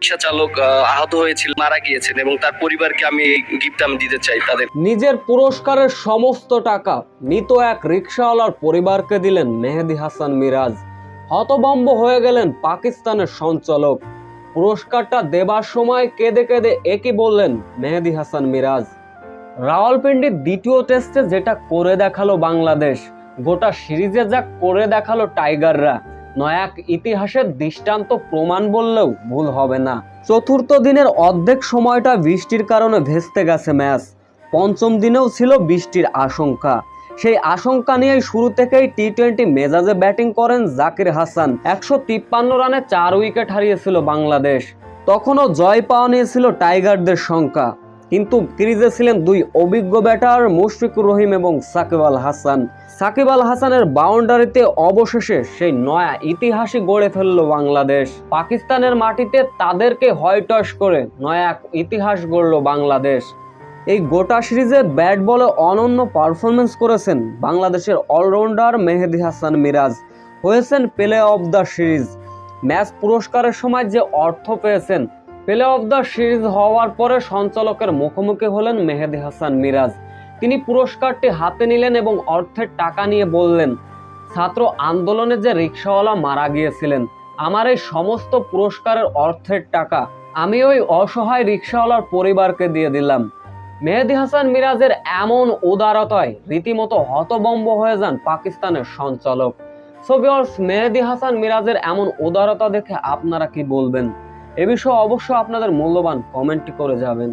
রিক্সা চালক আহত হয়েছিল, মারা গিয়েছেন এবং তার পরিবারকে আমি এই গিফট আমি দিতে চাই তাদের। নিজের পুরস্কারের সমস্ত টাকা মৃত এক রিক্সাওয়ালার পরিবারকে দিলেন মেহেদি হাসান মিরাজ। হতভম্ব হয়ে গেলেন পাকিস্তানের সঞ্চালক। পুরস্কারটা দেবার সময় কেঁদে কেঁদে একই বললেন মেহেদি হাসান মিরাজ। রাওয়ালপিন্ডির দ্বিতীয় টেস্টে যেটা করে দেখাল বাংলাদেশ, গোটা সিরিজে যা করে দেখাল টাইগাররা। নয়াক ইতিহাসের দৃষ্টান্ত প্রমাণ বললেও ভুল হবে না। চতুর্থ দিনের অর্ধেক সময়টা বৃষ্টির কারণে ভেস্তে গেছে ম্যাচ। পঞ্চম দিনেও ছিল বৃষ্টির আশঙ্কা। সেই আশঙ্কা নিয়েই শুরু থেকেই টি টোয়েন্টি মেজাজে ব্যাটিং করেন জাকির হাসান। একশো তিপ্পান্ন রানে চার উইকেট হারিয়েছিল বাংলাদেশ। তখনও জয় পাওয়া নিয়েছিল টাইগারদের সংখ্যা। কিন্তু ক্রিজে ছিলেন দুই অভিজ্ঞ ব্যাটার মুশফিকুর রহিম এবং সাকিব আল হাসান। সাকিব আল হাসানের বাউন্ডারিতে অবশেষে সেই নয়া ইতিহাসই গড়ে ফেলল বাংলাদেশ। পাকিস্তানের মাটিতে তাদেরকে হয়টস করে নয়া এক ইতিহাস গড়ল বাংলাদেশ। এই গোটা সিরিজে ব্যাট বলে অনন্য পারফরমেন্স করেছেন বাংলাদেশের অলরাউন্ডার মেহেদি হাসান মিরাজ। হয়েছেন play of the series. Match পুরস্কারের সময় যে অর্থ পেয়েছেন প্লে অফ দ্য সিরিজ হওয়ার পরে সঞ্চালকের মুখোমুখি হলেন মেহেদি হাসান মিরাজ। তিনি পুরস্কারটি হাতে নিলেন এবং অর্থের টাকা নিয়ে বললেন, ছাত্র আন্দোলনে যে রিক্সাওয়ালা মারা গিয়েছিলেন, আমার এই সমস্ত পুরস্কারের অর্থের টাকা আমি ওই অসহায় রিক্সাওয়ালার পরিবারকে দিয়ে দিলাম। মেহেদি হাসান মিরাজের এমন উদারতায় রীতিমতো হতবম্ব হয়ে যান পাকিস্তানের সঞ্চালক। সোভিয়র্স মেহেদি হাসান মিরাজের এমন উদারতা দেখে আপনারা কি বলবেন? এ বিষয়ে অবশ্যই আপনাদের মূল্যবান কমেন্ট করে যাবেন।